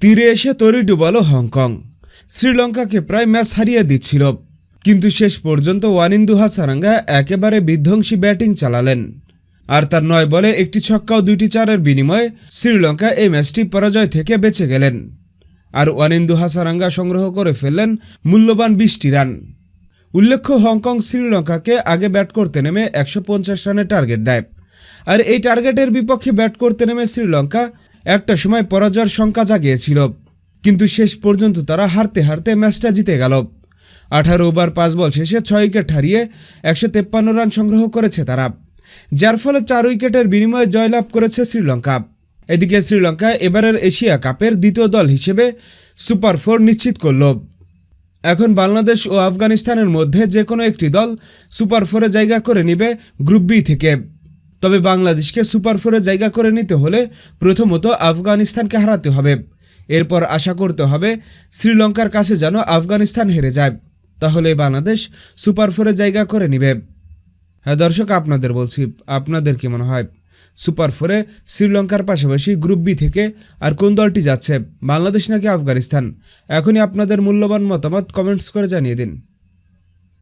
তীরে এসে তরি ডুবালো হংকং। শ্রীলঙ্কাকে প্রায় ম্যাচ হারিয়ে দিচ্ছিল। কিন্তু শেষ পর্যন্ত ওয়ানিন্দু হাসারাঙ্গা একেবারে বিধ্বংসী ব্যাটিং চালালেন। আর তার নয় বলে একটি ছক্কা ও দুইটি চারের বিনিময়ে শ্রীলঙ্কা এই ম্যাচটি পরাজয় থেকে বেঁচে গেলেন। আর ওয়ানিন্দু হাসারাঙ্গা সংগ্রহ করে ফেললেন মূল্যবান বিশটি রান। উল্লেখ্য, হংকং শ্রীলঙ্কাকে আগে ব্যাট করতে নেমে একশো পঞ্চাশ রানের টার্গেট দেয়। আর এই টার্গেটের বিপক্ষে ব্যাট করতে নেমে শ্রীলঙ্কা একটা সময় পরাজয়ের শঙ্কা জাগিয়েছিল, কিন্তু শেষ পর্যন্ত তারা হারতে হারতে ম্যাচটা জিতে গেল। আঠারো ওভার পাঁচ বল শেষে ছয় উইকেট হারিয়ে একশো তেপ্পান্ন রান সংগ্রহ করেছে তারা, যার ফলে চার উইকেটের বিনিময়ে জয়লাভ করেছে শ্রীলঙ্কা। এদিকে শ্রীলঙ্কা এবারের এশিয়া কাপের দ্বিতীয় দল হিসেবে সুপার ফোর নিশ্চিত করল। এখন বাংলাদেশ ও আফগানিস্তানের মধ্যে যে কোনো একটি দল সুপার ফোরে জায়গা করে নিবে গ্রুপ বি থেকে। তবে বাংলাদেশকে সুপার ফোরে জায়গা করে নিতে হলে প্রথমত আফগানিস্তানকে হারাতে হবে। এরপর আশা করতে হবে শ্রীলঙ্কার কাছে যেন আফগানিস্তান হেরে যায়। তাহলে বাংলাদেশ সুপার ফোরে জায়গা করে নিবে। হ্যাঁ দর্শক, আপনাদের বলছি, আপনাদের কি মনে হয়? সুপার ফোরে শ্রীলঙ্কার পাশাপাশি গ্রুপ বি থেকে আর কোন দলটি যাচ্ছে? বাংলাদেশ নাকি আফগানিস্তান? এখনই আপনাদের মূল্যবান মতামত কমেন্টস করে জানিয়ে দিন।